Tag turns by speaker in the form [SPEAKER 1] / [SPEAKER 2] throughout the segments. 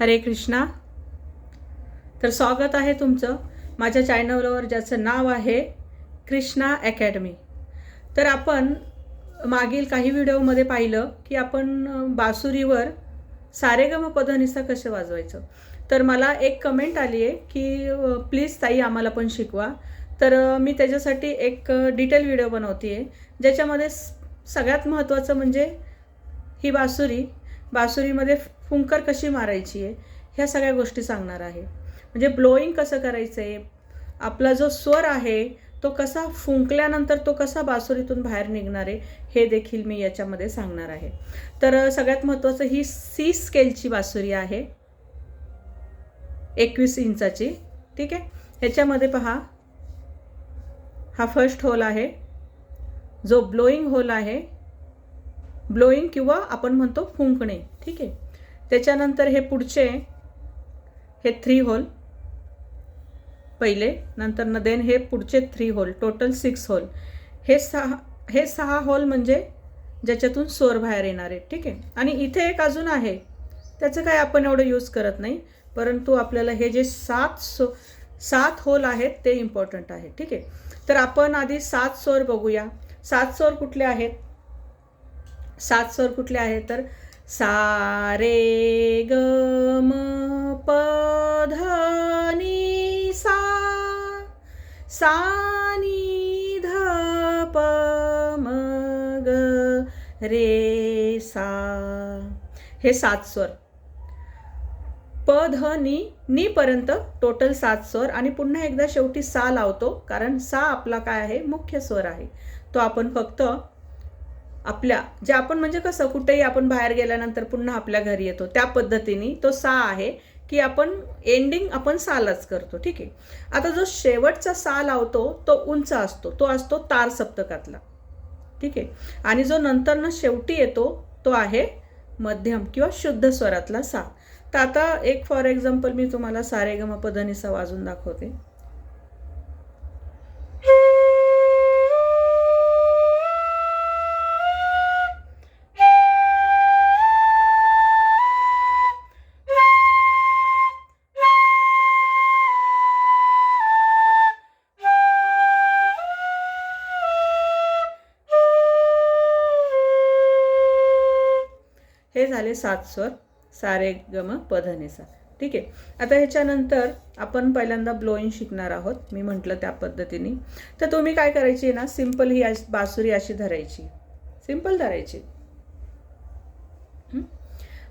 [SPEAKER 1] हरे कृष्णा. तर स्वागत आहे तुमचं माझ्या चॅनलवर ज्याचं नाव आहे कृष्णा अकॅडमी तर आपण मागील काही व्हिडिओमध्ये पाहिलं की आपण बासुरीवर सारेगम पधनिसा कसं वाजवायचं. तर मला एक कमेंट आली आहे की प्लीज ताई आम्हाला पण शिकवा. तर मी त्याच्यासाठी एक डिटेल व्हिडिओ बनवते आहे ज्याच्यामध्ये सगळ्यात महत्त्वाचं म्हणजे ही बासुरी बासुरीमध्ये फुंकर कशी मारायची आहे ह्या सगळ्या गोष्टी सांगणार आहे. म्हणजे ब्लोईंग कसं करायचं आहे आपला जो स्वर आहे तो कसा फुंकल्यानंतर तो कसा बासुरीतून बाहेर निघणार आहे हे देखील मी याच्यामध्ये सांगणार आहे. तर सगळ्यात महत्त्वाचं ही सी स्केलची बासुरी आहे. एकवीस इंचाची ठीक आहे? ह्याच्यामध्ये पहा. हा फर्स्ट होल आहे. जो ब्लोईंग होल आहे ब्लोईंग किंवा आपण म्हणतो फुंकणे ठीक आहे? त्याच्यानंतर हे पुढचे हे थ्री होल पहिले नंतर न देन हे पुढचे three hole total six hole हे सहा हे सहा होल म्हणजे ज्याच्यातून सोर बाहेर येणार आहे ठीक आहे? आणि इथे एक अजून आहे. त्याचं काय आपण एवढं यूज करत नाही परंतु आपल्याला हे जे सात सो सात होल आहेत ते इम्पॉर्टंट आहे ठीक आहे? तर आपण आधी सात सोर बघूया. सात सोर कुठले आहेत? सात स्वर कुठले आहेत तर? सा रे ग म प ध नी सा सा नि ध प म ग रे सा. हे सात स्वर. प ध नी नी पर्यंत टोटल सात स्वर आणि पुन्हा एकदा शेवटी सा लावतो कारण सा आपला काय आहे? मुख्य स्वर आहे. तो आपण फक्त आपल्या जे आपण म्हणजे कसं कुठेही आपण बाहेर गेल्यानंतर पुन्हा आपल्या घरी येतो त्या पद्धतीने तो सा आहे की आपण एंडिंग आपण सालाच करतो ठीक आहे? आता जो शेवटचा सा लावतो तो उंच असतो तो असतो तार सप्तकातला ठीक आहे? आणि जो नंतरनं शेवटी येतो तो आहे मध्यम किंवा शुद्ध स्वरातला सा. तर आता एक फॉर एक्झाम्पल मी तुम्हाला सारेगम पदनिसा वाजून दाखवते. हे झाले सात स्वर सारे गम पधनेसा ठीक आहे? आता ह्याच्यानंतर आपण पहिल्यांदा ब्लोईंग शिकणार आहोत. मी म्हटलं त्या पद्धतीने. तर तुम्ही काय करायची ना सिंपल ही अशी- बासुरी अशी धरायची. सिंपल धरायची.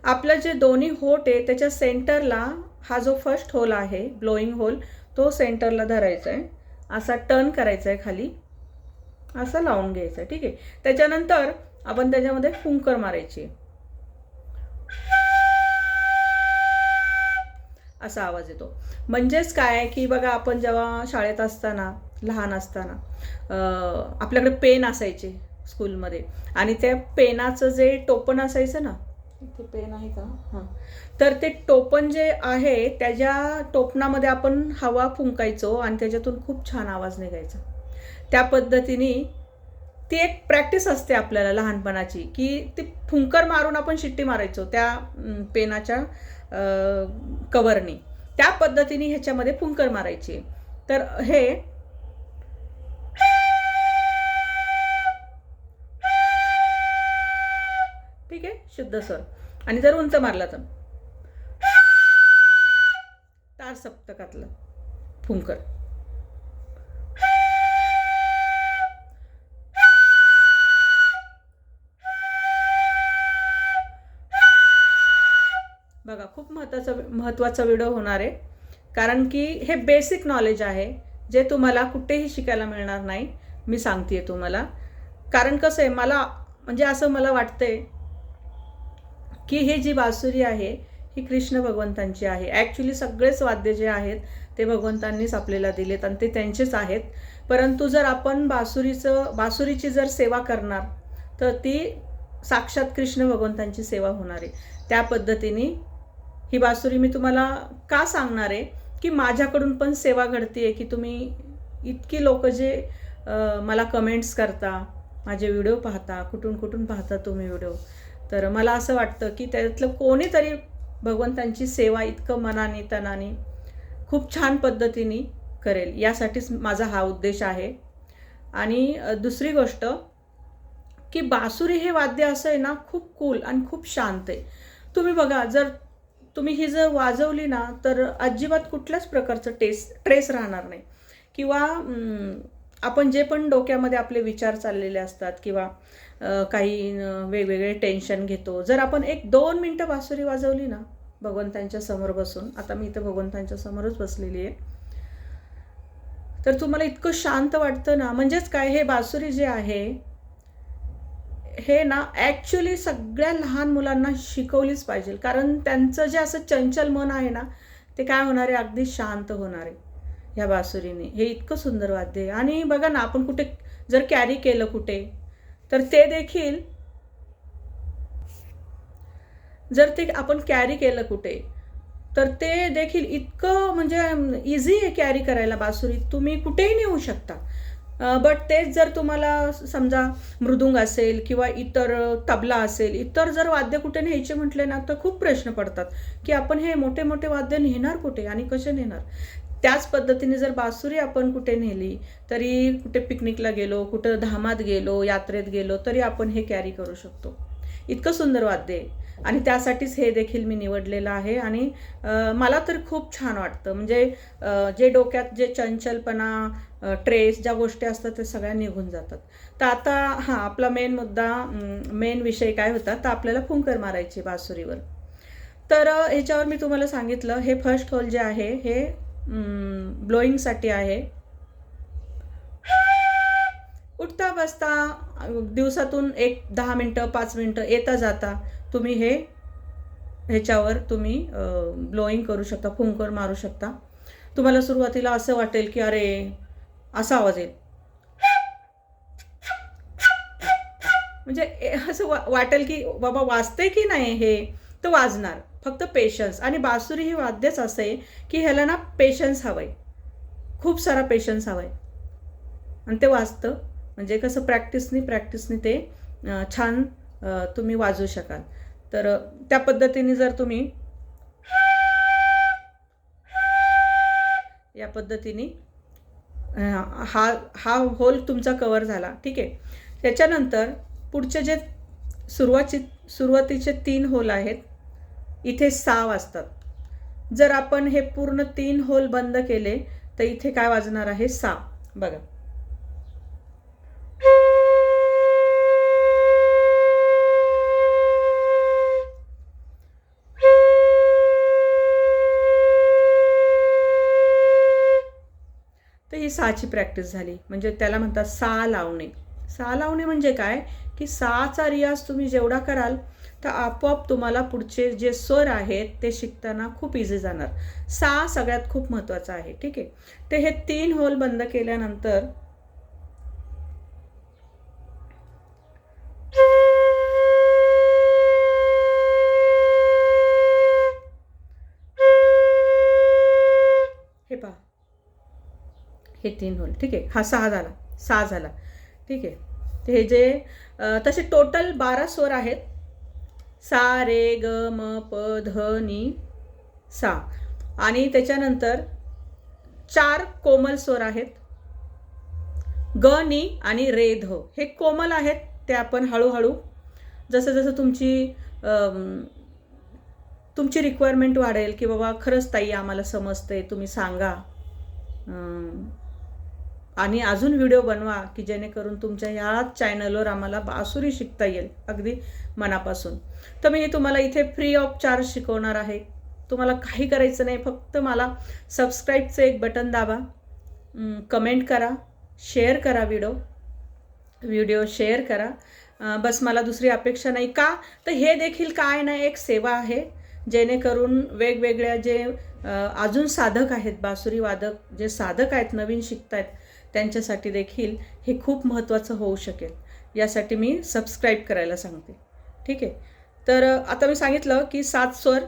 [SPEAKER 1] आपलं जे दोन्ही होट आहे त्याच्या सेंटरला हा जो फर्स्ट होल आहे ब्लोईंग होल तो सेंटरला धरायचा आहे. असा टर्न करायचा आहे खाली. असं लावून घ्यायचं आहे. ठीक आहे? त्याच्यानंतर आपण त्याच्यामध्ये फुंकर मारायची. असा आवाज येतो. म्हणजेच काय की बघा आपण जेव्हा शाळेत असताना लहान असताना आपल्याकडे पेन असायचे स्कूलमध्ये आणि त्या पेनाचं जे टोपण असायचं ना इथे पेन आहे का? हां तर ते टोपण जे आहे त्याच्या टोपणामध्ये आपण हवा फुंकायचो आणि त्याच्यातून खूप छान आवाज निघायचा. त्या पद्धतीने ती एक प्रॅक्टिस असते आपल्याला लहानपणाची की ती फुंकर मारून आपण शिट्टी मारायचो त्या पेनाच्या कवरने त्या पद्धतीने ह्याच्यामध्ये फुंकर मारायची. तर हे ठीक आहे? शुद्ध स्वर. आणि जर उंच मारला तर. तार सप्तकातलं फुंकर. महत्त्वाचा महत्त्वाचा व्हिडिओ होणार आहे. कारण की हे बेसिक नॉलेज आहे जे तुम्हाला कुठेही शिकायला मिळणार नाही मी सांगते तुम्हाला. कारण कसं आहे मला म्हणजे असं मला वाटतंय की हे जी बासुरी आहे ही कृष्ण भगवंतांची आहे. ॲक्च्युली सगळेच वाद्य जे आहेत ते भगवंतांनीच आपल्याला दिलेत आणि ते त्यांचेच आहेत. परंतु जर आपण बासुरीचं बासुरीची जर सेवा करणार तर ती साक्षात कृष्ण भगवंतांची सेवा होणार आहे. त्या पद्धतीने ही बासुरी मी तुम्हाला का सांगणार आहे? की माझ्याकडून पण सेवा घडते आहे की तुम्ही इतकी लोक जे मला कमेंट्स करता माझे व्हिडिओ पाहता कुठून कुठून पाहता तुम्ही व्हिडिओ तर मला असं वाटतं की त्यातलं कोणीतरी भगवंतांची सेवा इतकं मनाने तनाने खूप छान पद्धतीने करेल. यासाठीच माझा हा उद्देश आहे. आणि दुसरी गोष्ट की बासुरी हे वाद्य असं आहे ना खूप कूल आणि खूप शांत आहे. तुम्ही बघा जर तुम्ही ही जर वाजवली ना तर अजिबात कुठल्याच प्रकारचं टेस ट्रेस राहणार नाही. किंवा आपण जे पण डोक्यामध्ये आपले विचार चाललेले असतात किंवा काही वेगवेगळे टेन्शन घेतो. जर आपण एक दोन मिनटं बासुरी वाजवली ना भगवंतांच्या समोर बसून आता मी इथं भगवंतांच्या समोरच बसलेली आहे तर तुम्हाला इतकं शांत वाटतं ना. म्हणजेच काय हे बासुरी जे आहे हे ना ॲक्च्युली सगळ्या लहान मुलांना शिकवलीच पाहिजे. कारण त्यांचं जे असं चंचल मन आहे ना ते काय होणार आहे? अगदी शांत होणार आहे. ह्या बासुरीने. हे इतकं सुंदर वाद्य आहे. आणि बघा ना आपण कुठे जर कॅरी केलं कुठे तर ते देखील जर ते आपण कॅरी केलं कुठे तर ते देखील इतकं म्हणजे इझी आहे कॅरी करायला बासुरी. तुम्ही कुठेही नेऊ शकता. बट तेच जर तुम्हाला समजा मृदुंग असेल किंवा इतर तबला असेल इतर जर वाद्य कुठे न्यायचे म्हटले ना तर खूप प्रश्न पडतात की आपण हे मोठे मोठे वाद्य नेणार कुठे आणि कसे नेणार? त्याच पद्धतीने जर बासुरी आपण कुठे नेली तरी कुठे पिकनिकला गेलो कुठं धामात गेलो यात्रेत गेलो तरी आपण हे कॅरी करू शकतो. इतकं सुंदर वाद्य आहे. आणि त्यासाठीच हे देखील मी निवडलेलं आहे. आणि मला तर खूप छान वाटतं. म्हणजे जे डोक्यात जे चंचलपणा ट्रेस ज्या गोष्टी असतात त्या सगळ्या निघून जातात. तर आता हां आपला मेन मुद्दा मेन विषय काय होता? तर आपल्याला फुंकर मारायची बासुरीवर. तर ह्याच्यावर मी तुम्हाला सांगितलं हे फर्स्ट होल जे आहे हे ब्लोईंगसाठी आहे. उठता बसता दिवसातून एक दहा मिनटं पाच मिनटं येता जाता तुम्ही हे ह्याच्यावर तुम्ही ब्लोईंग करू शकता फुंकर मारू शकता. तुम्हाला सुरुवातीला असं वाटेल की अरे असा आवाज येईल. म्हणजे असं वा वाटेल की बाबा वाजते की नाही हे तर वाजणार. फक्त पेशन्स आणि बासुरी हे वाद्यच असं आहे की ह्याला ना पेशन्स हवं आहे खूप सारा पेशन्स हवा आहे आणि ते वाजतं. म्हणजे कसं प्रॅक्टिसनी प्रॅक्टिसनी ते छान तुम्ही वाजवू शकाल. तर त्या पद्धतीने जर तुम्ही या पद्धतीने हा हा होल तुमचा कवर झाला. ठीक आहे? त्याच्यानंतर पुढचे जे सुरुवाती सुरुवातीचे तीन होल आहेत इथे सहा वाजतात. जर आपण हे पूर्ण तीन होल बंद केले तर इथे काय वाजणार आहे? सहा. बघा. साची सहाची प्रॅक्टिस झाली. म्हणजे त्याला म्हणतात सा लावणे. सा लावणे म्हणजे काय? की साचा रियाज तुम्ही जेवढा कराल तर आपोआप तुम्हाला पुढचे जे स्वर आहेत ते शिकताना खूप इझी जाणार. सा सगळ्यात खूप महत्त्वाचं आहे. ठीक आहे? ते हे तीन होल बंद केल्यानंतर हे तीन होल ठीक आहे? हा सहा झाला. सहा झाला. ठीक आहे? हे जे तसे टोटल बारा स्वर आहेत. सा रे ग म प ध नी सा. आणि त्याच्यानंतर चार कोमल स्वर आहेत. ग नी आणि रे ध. हे कोमल आहेत ते आपण हळूहळू जसं जसं तुमची तुमची रिक्वायरमेंट वाढेल की बाबा खरंच ताई आम्हाला समजते तुम्ही सांगा. आणि अजून व्हिडिओ बनवा की जेणेकरून तुमच्या ह्याच चॅनलवर आम्हाला बासुरी शिकता येईल अगदी मनापासून. तर मी तुम्हाला इथे फ्री ऑफ चार्ज शिकवणार आहे. तुम्हाला काही करायचं नाही फक्त मला सबस्क्राईबचं एक बटन दाबा. कमेंट करा शेअर करा व्हिडिओ व्हिडिओ शेअर करा. बस मला दुसरी अपेक्षा नाही. का? तर हे देखील काय नाही एक सेवा आहे जेणेकरून वेगवेगळ्या जे अजून साधक आहेत बासुरी वादक जे साधक आहेत नवीन शिकत आहेत त्यांच्यासाठी देखील हे खूप महत्त्वाचं होऊ शकेल. यासाठी मी सबस्क्राईब करायला सांगते. ठीक आहे? तर आता मी सांगितलं की सात स्वर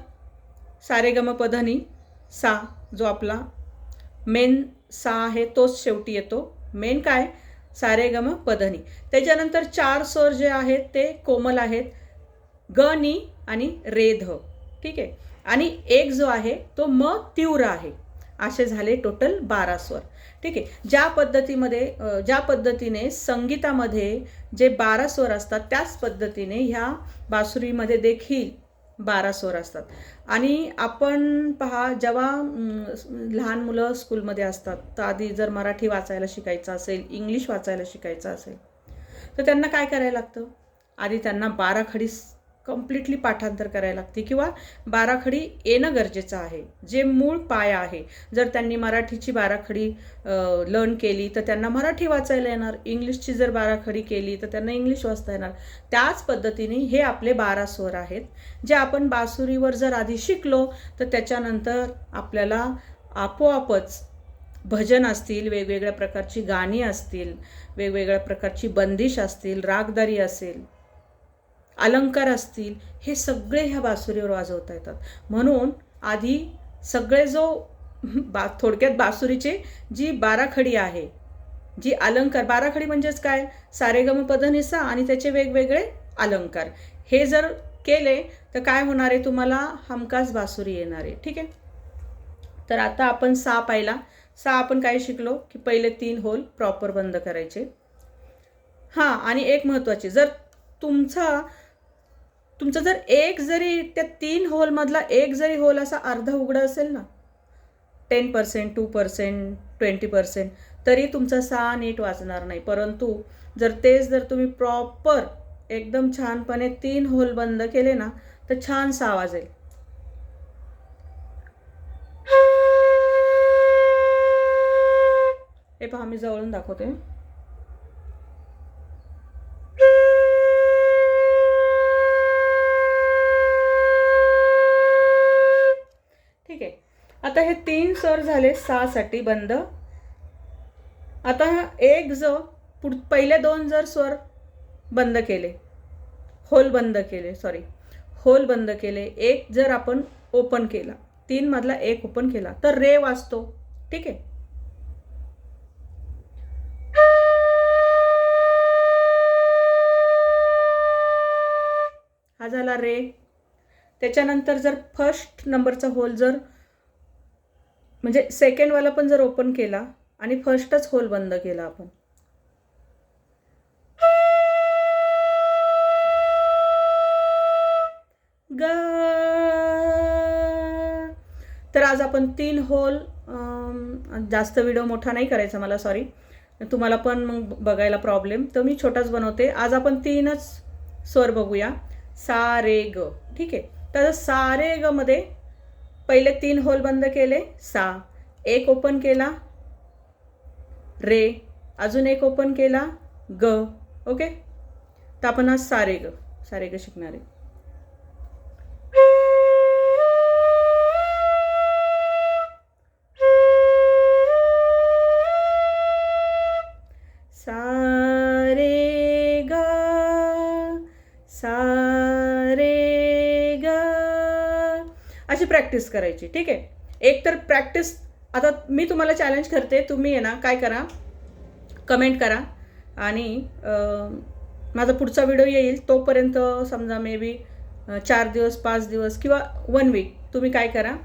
[SPEAKER 1] सारेगम पधनी सा जो आपला मेन सा आहे तोच शेवटी येतो. मेन काय? सारेगम पधनी. त्याच्यानंतर चार स्वर जे आहेत ते कोमल आहेत. ग नी आणि रे ध ठीक आहे? आणि एक जो आहे तो म तीव्र आहे. असे झाले टोटल बारा स्वर. ठीक आहे. ज्या पद्धतीमध्ये ज्या पद्धतीने संगीतामध्ये जे बारा स्वर असतात त्याच पद्धतीने ह्या बासुरीमध्ये देखील बारा स्वर असतात. आणि आपण पहा जेव्हा लहान मुलं स्कूलमध्ये असतात तर आधी जर मराठी वाचायला शिकायचं असेल इंग्लिश वाचायला शिकायचं असेल तर त्यांना काय करायला लागतं? आधी त्यांना बारा खडीस कम्प्लिटली पाठांतर करायला लागते किंवा बाराखडी येणं गरजेचं आहे. जे मूळ पाया आहे. जर त्यांनी मराठीची बाराखडी लर्न केली तर त्यांना मराठी वाचायला येणार. इंग्लिशची जर बाराखडी केली तर त्यांना इंग्लिश वाचता येणार. त्याच पद्धतीने हे आपले बारा स्वर आहेत. जे आपण बासुरीवर जर आधी शिकलो तर त्याच्यानंतर आपल्याला आपोआपच भजन असतील वेगवेगळ्या प्रकारची गाणी असतील वेगवेगळ्या प्रकारची बंदिश असतील रागदारी असेल अलंकार असतील हे सगळे ह्या बासुरीवर वाजवता येतात. म्हणून आधी सगळे जो बा थोडक्यात बासुरीचे जी बाराखडी आहे जी अलंकार बाराखडी म्हणजेच काय? सारेगम पदनिसा आणि त्याचे वेगवेगळे अलंकार. हे जर केले तर काय होणार आहे? तुम्हाला हमखास बासुरी येणार आहे. ठीक आहे? तर आता आपण सा पाहिला. सा आपण काय शिकलो? की पहिले तीन होल प्रॉपर बंद करायचे. हां आणि एक महत्त्वाचे. जर तुमचा तुमचं जर एक जरी त्या तीन होलमधला एक जरी होल असा अर्धा उघडा असेल ना ten percent two percent twenty percent तरी तुमचा सहा नीट वाजणार नाही. परंतु जर तेच जर तुम्ही प्रॉपर एकदम छानपणे तीन होल बंद केले ना तर छान सहा वाजेल. हे पहा मी जवळून दाखवते. आता हे तीन स्वर झाले सहासाठी बंद. आता एक ज पुढ पहिले दोन जर स्वर बंद केले होल बंद केले सॉरी होल बंद केले एक जर आपण ओपन केला तीन मधला एक ओपन केला तर रे वाचतो ठीक आहे? हा झाला रे. त्याच्यानंतर जर फर्स्ट नंबरचा होल जर म्हणजे सेकंडवाला पण जर ओपन केला आणि फर्स्टच होल बंद केला आपण. ग. तर आज आपण तीन होल जास्त व्हिडिओ मोठा नाही करायचा मला सॉरी तुम्हाला पण मग बघायला प्रॉब्लेम तर मी छोटाच बनवते. आज आपण तीनच स्वर बघूया. सा रे ग. ठीक आहे? तर सा रे ग मध्ये पहिले तीन होल बंद केले. सा. एक ओपन केला. रे. अजून एक ओपन केला. ग. ओके? तर आपण आज सारे ग. सारे ग शिकणार आहे. प्रॅक्टिस करायची ठीक आहे? एक तर प्रॅक्टिस आता मी तुम्हाला चॅलेंज करते तुम्ही आहे ना काय करा? कमेंट करा. आणि माझा पुढचा व्हिडिओ येईल तोपर्यंत समजा मे बी चार दिवस पाच दिवस किंवा वन वीक तुम्ही काय करा?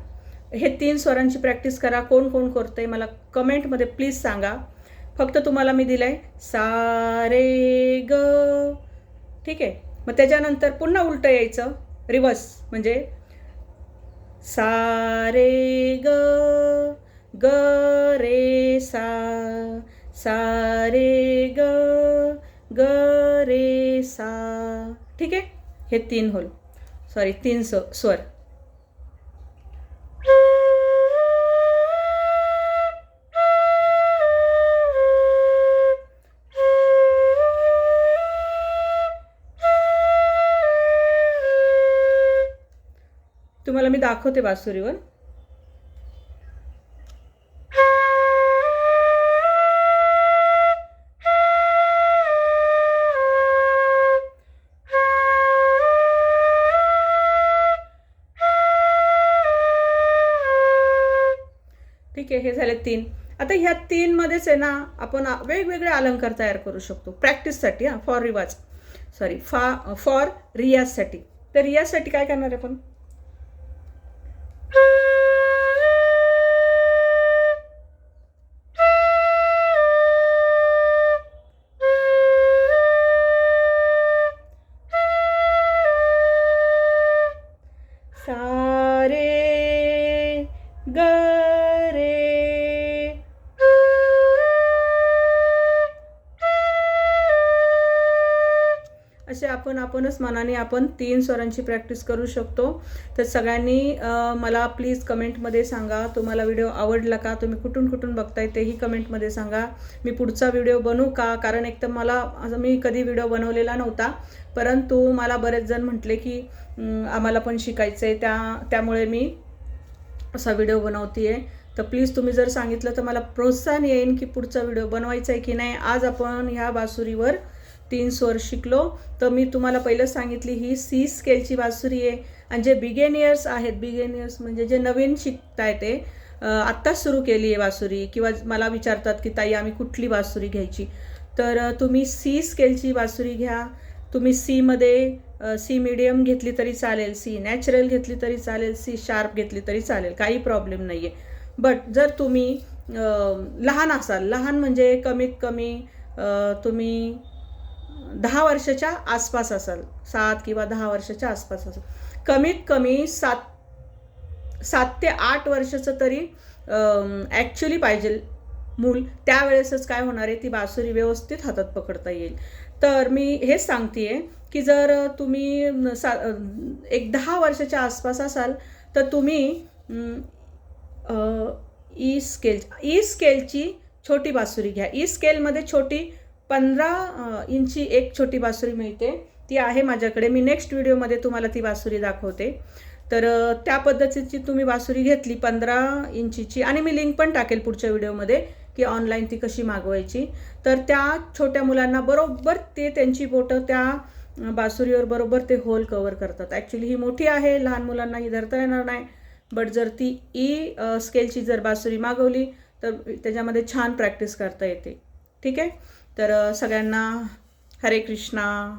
[SPEAKER 1] हे तीन स्वरांची प्रॅक्टिस करा. कोण कोण करतंय मला कमेंटमध्ये प्लीज सांगा. फक्त तुम्हाला मी दिलं आहे सा रे ग. ठीक आहे? मग त्याच्यानंतर पुन्हा उलटं यायचं. रिवर्स म्हणजे सा रे ग ग रे सा सा रे ग ग रे सा. ठीक आहे? हे तीन होल. सॉरी तीन स स्वर. दाखवते बासुरीवर. ठीक आहे हे झाले तीन. आता ह्या तीनमध्येच आहे ना आपण वेगवेगळे अलंकार तयार करू शकतो. प्रॅक्टिससाठी हां फॉर रिवाज सॉरी फा फॉर रियाजसाठी. तर रियाजसाठी काय करणार आहे आपण? गरे। असे आपण आपणच मनाने आपण तीन स्वरांची प्रॅक्टिस करू शकतो. तर सगळ्यांनी मला प्लीज कमेंटमध्ये सांगा. तुम्हाला व्हिडिओ आवडला का? तुम्ही कुठून कुठून बघताय तेही कमेंटमध्ये सांगा. मी पुढचा व्हिडिओ बनवू का? कारण एक तर मला असं मी कधी व्हिडिओ बनवलेला नव्हता. परंतु मला बरेच जण म्हटले की आम्हाला पण शिकायचं आहे त्या त्यामुळे मी असा व्हिडिओ बनवते आहे तर प्लीज तुम्ही जर सांगितलं तर मला प्रोत्साहन येईन की पुढचा व्हिडिओ बनवायचा आहे की नाही. आज आपण ह्या बासुरीवर तीन स्वर शिकलो. तर मी तुम्हाला पहिलं सांगितली ही सी स्केलची बासुरी आहे. आणि जे बिगेनियर्स आहेत बिगेनियर्स म्हणजे जे नवीन शिकताय ते आत्ताच सुरू केली आहे बासुरी किंवा मला विचारतात की ताई आम्ही कुठली बासुरी घ्यायची? तर तुम्ही सी स्केलची बासुरी घ्या. तुम्ही सीमध्ये सी मिडियम घेतली तरी चालेल सी नॅचरल घेतली तरी चालेल सी शार्प घेतली तरी चालेल काही प्रॉब्लेम नाही आहे बट जर तुम्ही लहान असाल लहान म्हणजे कमीत कमी तुम्ही दहा वर्षाच्या आसपास असाल सात किंवा दहा वर्षाच्या आसपास असाल कमीत कमी सात सात ते आठ वर्षाचं तरी ॲक्च्युली पाहिजे मूल त्यावेळेसच काय होणार आहे ती बासुरी व्यवस्थित हातात पकडता येईल. तर मी हेच सांगते आहे की जर तुम्ही सा एक दहा वर्षाच्या आसपास असाल तर तुम्ही ई स्केल ई स्केलची छोटी बासुरी घ्या. ई स्केलमध्ये छोटी पंधरा इंची एक छोटी बासुरी मिळते. ती आहे माझ्याकडे. मी नेक्स्ट व्हिडिओमध्ये तुम्हाला ती बासुरी दाखवते. तर त्या पद्धतीची तुम्ही बासुरी घेतली पंधरा इंचीची. आणि मी लिंक पण टाकेल पुढच्या व्हिडिओमध्ये की ऑनलाईन ती कशी मागवायची. तर त्या छोट्या मुलांना बरोबर ते त्यांची बोटं त्या बासुरीवर बरोबर ते होल कवर करतात. ॲक्च्युली ही मोठी आहे लहान मुलांना ही धरता येणार नाही. बट जर ती e, ई स्केलची जर बासुरी मागवली तर त्याच्यामध्ये छान प्रॅक्टिस करता येते. ठीक आहे? तर सगळ्यांना हरे कृष्णा.